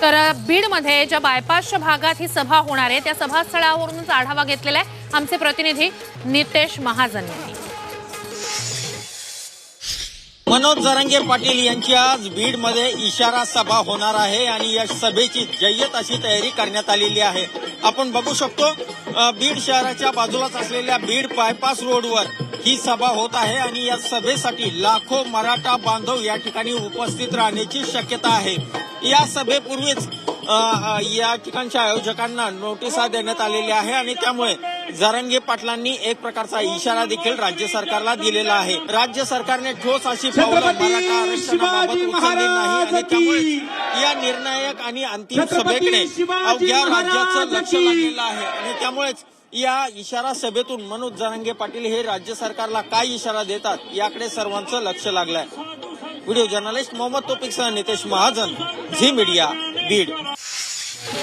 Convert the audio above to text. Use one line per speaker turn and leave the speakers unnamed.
तर बीडमध्ये ज्या बायपासच्या भागात ही सभा होणार आहे त्या सभास्थळावरूनच आढावा घेतलेला आहे आमचे प्रतिनिधी नितेश महाजन यांनी.
मनोज जरंगे पाटील यांची आज बीडमध्ये इशारा सभा होणार आहे आणि या सभेची जय्यत अशी तयारी करण्यात आलेली आहे. आपण बघू शकतो बीड शहराच्या बाजूलाच असलेल्या बीड बायपास रोडवर ही सभा होत आहे आणि या सभेसाठी लाखो मराठा बांधव या ठिकाणी उपस्थित राहण्याची शक्यता आहे. या सभेपूर्वीच या ठिकाणच्या आयोजकांना नोटिसा देण्यात आलेल्या आहे आणि त्यामुळे जरंगे पाटलांनी एक प्रकारचा इशारा देखील राज्य सरकारला दिलेला आहे राज्य सरकारने ठोस अशी पावलं
छत्रपती
मराठा आरक्षणाबाबत
शिवाजी
उचलली नाही आणि
महाराज
त्यामुळे
की.
या निर्णायक आणि अंतिम सभेकडे अवघ्या राज्याचं लक्ष. लागलेलं आहे आणि त्यामुळेच या इशारा सभेतून मनोज जरांगे पाटील हे राज्य सरकारला काय इशारा देतात याकडे सर्वांचं लक्ष लागलंय व्हिडिओ जर्नलिस्ट मोहम्मद तोपिकसह नितेश महाजन झी मीडिया बीड